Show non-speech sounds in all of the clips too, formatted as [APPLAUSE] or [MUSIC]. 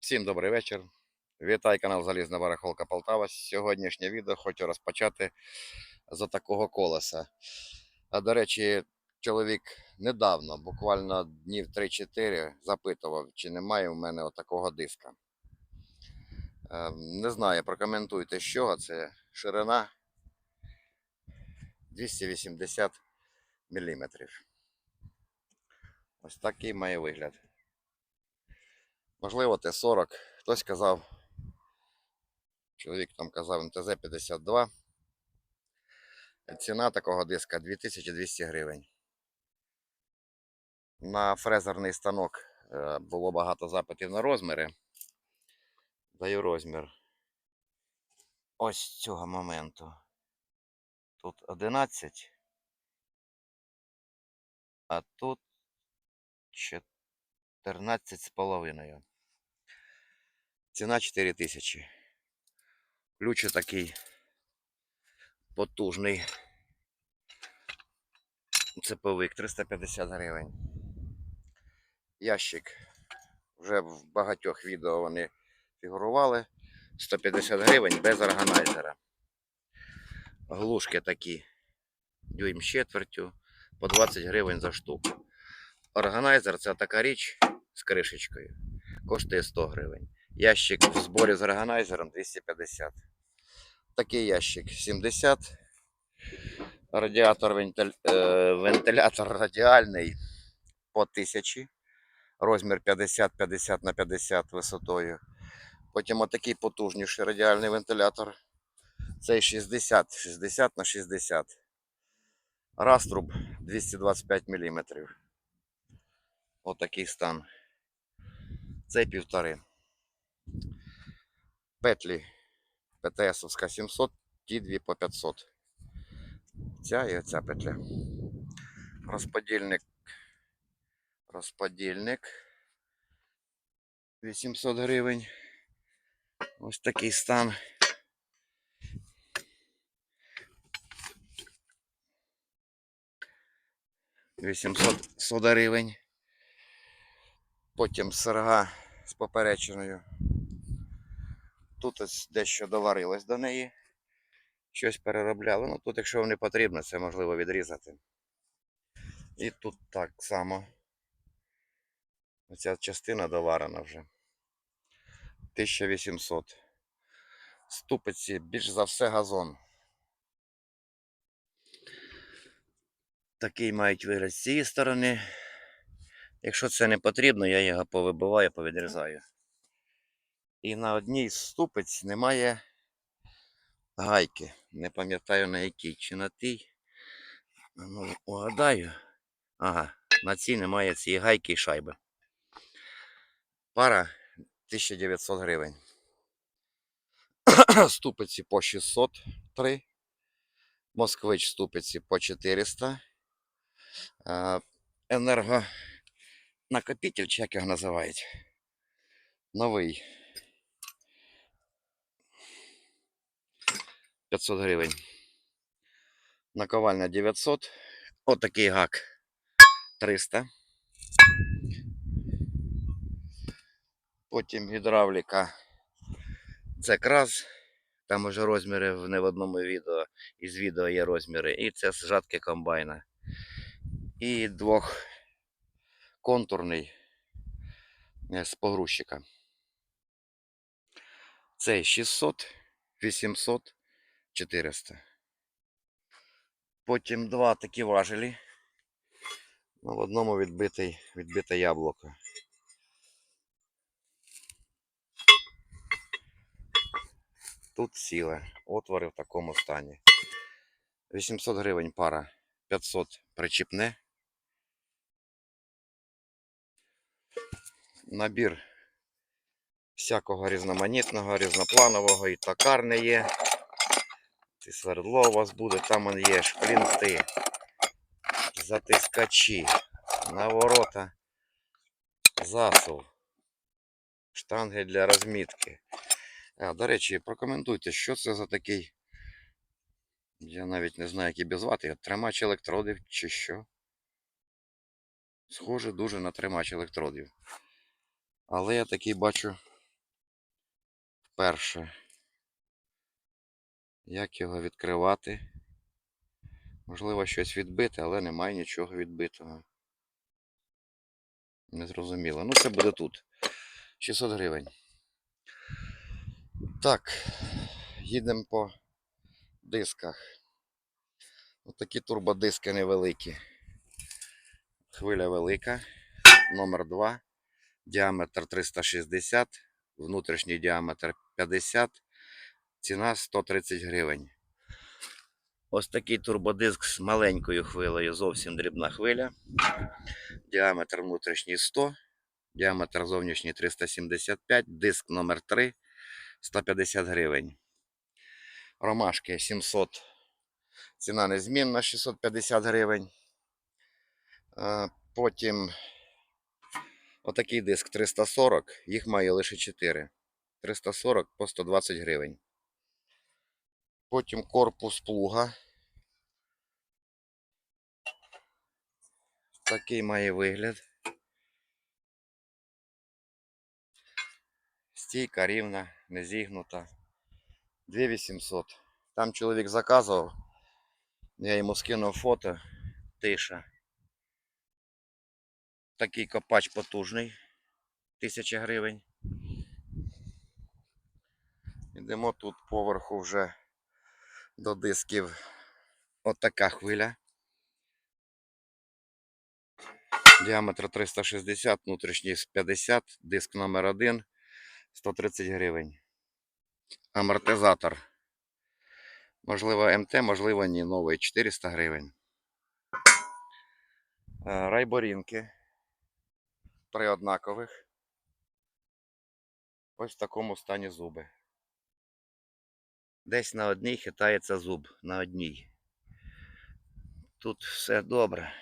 Всім добрий вечір. Вітаю канал Залізна Барахолка Полтава. Сьогоднішнє відео хочу розпочати з такого колеса. А до речі, чоловік недавно, буквально днів 3-4, запитував, чи немає у мене отакого диска. Е, Не знаю, прокоментуйте, з чого це ширина 280 мм. Ось такий має вигляд. Можливо, Т-40. Хтось казав, чоловік там казав МТЗ-52. Ціна такого диска 2200 гривень. На фрезерний станок е, було багато запитів на розміри. Даю розмір ось цього моменту. Тут 11, а тут 4. 14,5. Ціна 4 тисячі. Ключ такий потужний. Цеповик 350 гривень. Ящик. Вже в багатьох відео вони фігурували. 150 гривень без органайзера. Глушки такі дюйм з четвертю по 20 гривень за штуку. Органайзер це така річ, з кришечкою. Коштує 100 гривень. Ящик в зборі з органайзером 250. Такий ящик 70. Радіатор вентиль... е, вентилятор радіальний по 1000. Розмір 50-50 на 50 висотою. Потім отакий потужніший радіальний вентилятор. Цей 60, 60 на 60. Раструб 225 мм. Отакий стан. Цей півтори. Петлі ПТСовська 700, ті дві по 500. Ця і оця петля. Розподільник. Розподільник. 800 гривень. Ось такий стан. Вісімсот гривень. Потім серга з поперечиною. Тут ось дещо доварилось до неї. Щось переробляли. Ну тут, якщо вам не потрібно, це можливо відрізати. І тут так само. Оця частина доварена вже. 1800. Ступиці більш за все газон. Такий мають вигляд з цієї сторони. Якщо це не потрібно, я його повибиваю, повідрізаю. І на одній з ступиць немає гайки. Не пам'ятаю на якій. Чи на тій. Ну, угадаю. Ага, на цій немає цієї гайки і шайби. Пара 1900 гривень. [COUGHS] Ступиці по 603. Москвич ступиці по 400. Е, Енергонакопитель, чи як його називають? Новий. 500 гривень. Наковальня 900. Отакий гак 300. Потім гідравліка. Це краз. Там уже розміри в- не в одному відео. Із відео є розміри. І це зжатки комбайна. І двохконтурний е, з погрузчика. Цей 600, 800, 400. Потім два такі важелі. Ну, в одному відбитий, відбите яблуко. Тут сіле. Отвори в такому стані. 800 гривень пара. 500 причіпне. Набір всякого різноманітного, різнопланового і токарне є. І свердло у вас буде, там є шплінти, затискачі, наворота, засув, штанги для розмітки. А, до речі, прокоментуйте, що це за такий. Я навіть не знаю, як її звати. Тримач електродів чи що. Схоже дуже на тримач електродів. Але я такий бачу перше. Як його відкривати? Можливо, щось відбити, але немає нічого відбитого. Незрозуміло. Ну, це буде тут. 600 гривень. Так, їдемо по дисках. Ось такі турбодиски невеликі. Хвиля велика. Номер 2. Діаметр 360, внутрішній діаметр 50, ціна 130 гривень. Ось такий турбодиск з маленькою хвилею, зовсім дрібна хвиля. Діаметр внутрішній 100, діаметр зовнішній 375, диск номер 3 150 гривень. Ромашки 700, ціна незмінна 650 гривень. Е, Потім отакий диск 340, їх має лише 4. 340 по 120 гривень. Потім корпус плуга. Такий має вигляд. Стійка рівна, не зігнута. 2800. Там чоловік заказував. Я йому скинув фото. Тиша. Такий копач потужний. 1000 гривень. Йдемо тут поверху вже до дисків. Отака хвиля. Діаметр 360, внутрішній 50, диск номер 1 130 гривень. Амортизатор. Можливо, МТ, можливо, ні. Новий 400 гривень. Е, Райборінки. Три однакових. Ось в такому стані зуби. Десь на одній хитається зуб. На одній. Тут все добре.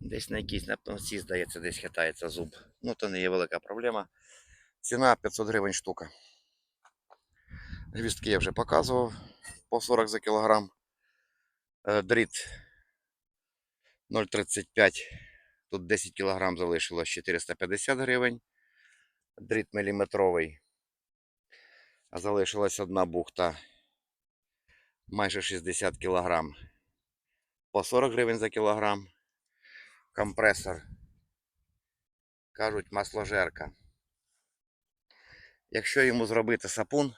Десь на якійсь на цій, здається, десь хитається зуб. Ну, то не є велика проблема. Ціна 500 гривень штука. Гвістки я вже показував по 40 за кілограм. Е, Дріт 0,35. Тут 10 кілограм залишилось 450 гривень. Дріт міліметровий. А залишилась одна бухта. Майже 60 кілограм. По 40 гривень за кілограм. Компресор. Кажуть, масложерка. Якщо йому зробити сапун,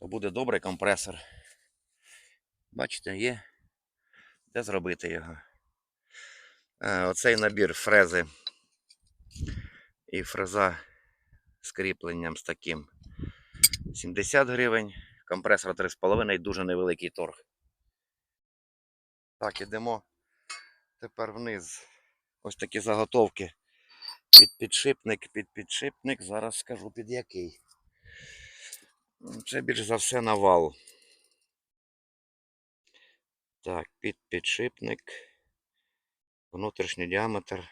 то буде добрий компресор. Бачите, є де зробити його. Е, Оцей набір фрези і фреза з кріпленням з таким 70 гривень. Компресор 3,5 і дуже невеликий торг. Так, ідемо тепер вниз. Ось такі заготовки. Під підшипник, під підшипник. Зараз скажу під який. Це більш за все на вал. Так, під підшипник. Внутрішній діаметр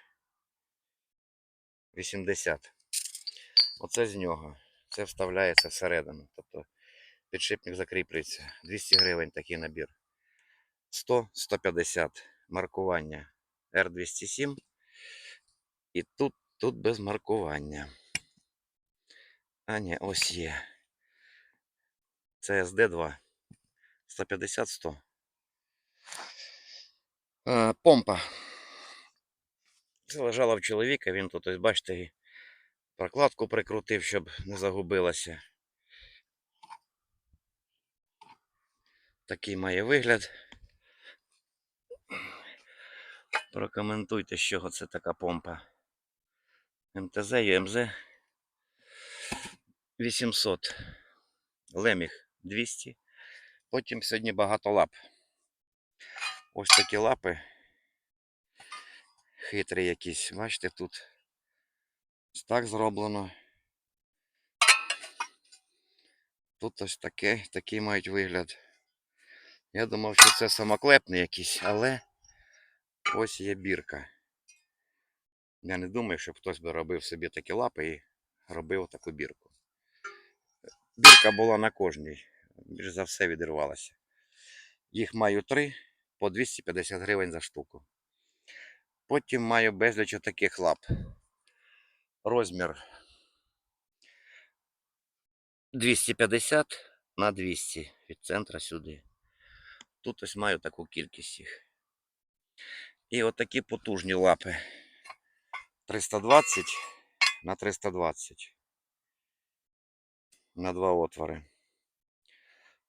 80. Оце з нього. Це вставляється всередину. Тобто підшипник закріплюється. 200 гривень такий набір. 100-150 маркування R207. І тут, тут без маркування. А ні, ось є. Це SD2. 150-100. Е, Помпа. Це лежала в чоловіка, він тут, ось бачите, і прокладку прикрутив, щоб не загубилася. Такий має вигляд. Прокоментуйте, з чого це така помпа. МТЗ, ЮМЗ 800. Леміг 200. Потім сьогодні багато лап. Ось такі лапи. Хитрі якісь. Бачите, тут так зроблено. Тут ось таке, такий мають вигляд. Я думав, що це самоклепний якийсь, але ось є бірка. Я не думаю, щоб хтось би робив собі такі лапи і робив таку бірку. Бірка була на кожній, більш за все відірвалася. Їх маю три по 250 гривень за штуку. Потім маю безліч таких лап. Розмір 250 на 200 від центра сюди. Тут ось маю таку кількість їх. І отакі потужні лапи. 320 на 320. На два отвори.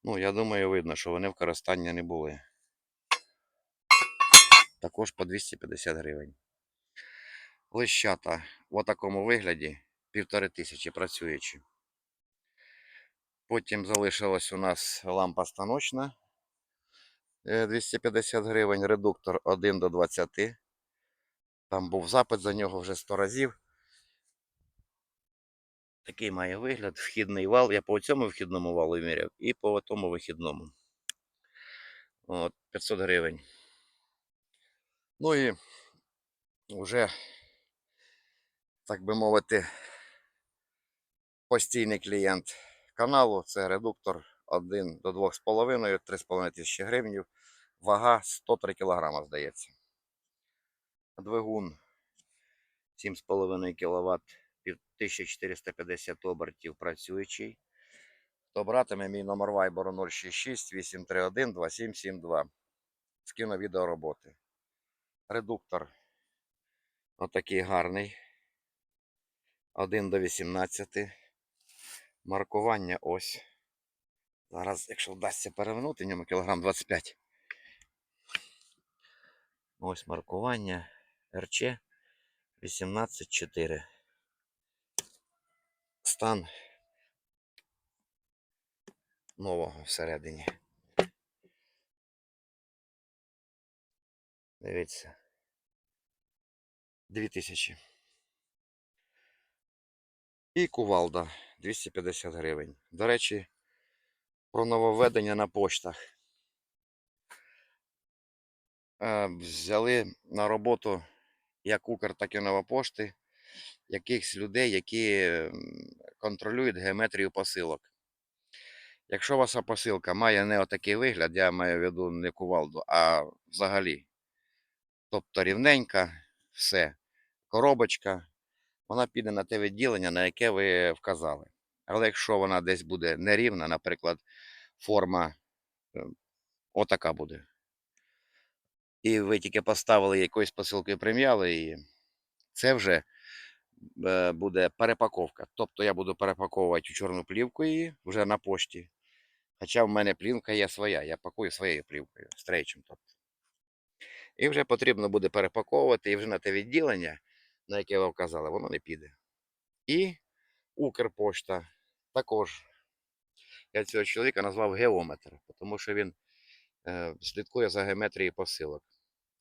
Ну, я думаю, видно, що вони в користанні не були. Також по 250 гривень. Лищата в такому вигляді півтори тисячі працюючі. Потім залишилась у нас лампа станочна е, 250 гривень, редуктор 1 до 20. Там був запит за нього вже 100 разів. Такий має вигляд, вхідний вал. Я по цьому вхідному валу міряв і по тому вихідному. От, 500 гривень. Ну і вже, так би мовити, постійний клієнт каналу. Це редуктор 1 до 2,5, 3,5 тисячі гривень. Вага 103 кг, здається. Двигун 7,5 кВт, 1450 обертів працюючий. Хто братиме мій номер вайберу 066 831 2772. Скину відео роботи. Редуктор отакий гарний. 1 до 18. Маркування ось. Зараз, якщо вдасться перевернути, в ньому кілограм 25. Ось маркування РЧ 184. Стан нового всередині. Дивіться. 2000. І кувалда 250 гривень. До речі, про нововведення на поштах. Е, Взяли на роботу як Укр, так і Новопошти якихось людей, які контролюють геометрію посилок. Якщо ваша посилка має не отакий вигляд, я маю в виду не кувалду, а взагалі. Тобто рівненька, все, коробочка, вона піде на те відділення, на яке ви вказали. Але якщо вона десь буде нерівна, наприклад, форма е, отака буде. І ви тільки поставили якоюсь посилкою прим'яли її, це вже е, буде перепаковка. Тобто я буду перепаковувати у чорну плівку її вже на пошті. Хоча в мене плівка є своя, я пакую своєю плівкою, стрейчем. Тобто. І вже потрібно буде перепаковувати, і вже на те відділення, на яке ви вказали, воно не піде. І Укрпошта також. Я цього чоловіка назвав геометр, тому що він е, слідкує за геометрією посилок.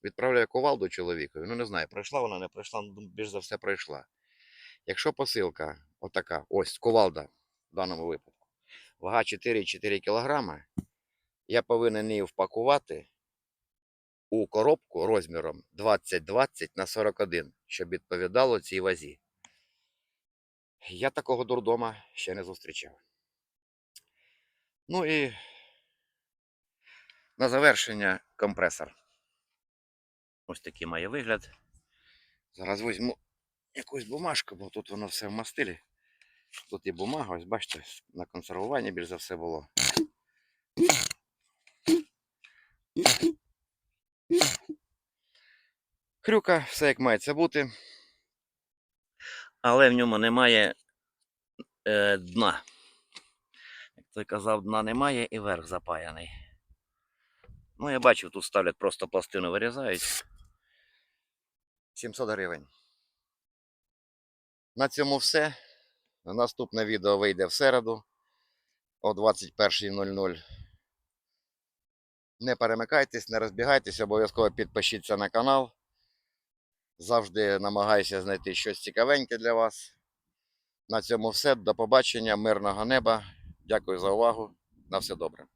Відправляю ковалду чоловікові, ну не знаю, пройшла вона, не пройшла, ну, більш за все пройшла. Якщо посилка отака, ось ковалда в даному випадку, вага 4,4 кг, я повинен її впакувати у коробку розміром 20-20 на 41, щоб відповідало цій вазі. Я такого дурдома ще не зустрічав. Ну і на завершення компресор. Ось такий має вигляд. Зараз візьму якусь бумажку, бо тут воно все в мастилі. Тут і бумага, ось бачите, на консервування більш за все було. Хрюка, все як має це бути. Але в ньому немає е, дна. Як той казав, дна немає і верх запаяний. Ну, я бачив, тут ставлять просто пластину вирізають. 700 гривень. На цьому все. Наступне відео вийде в середу о 21.00. Не перемикайтесь, не розбігайтесь, обов'язково підпишіться на канал. Завжди намагаюся знайти щось цікавеньке для вас. На цьому все. До побачення, мирного неба. Дякую за увагу. На все добре.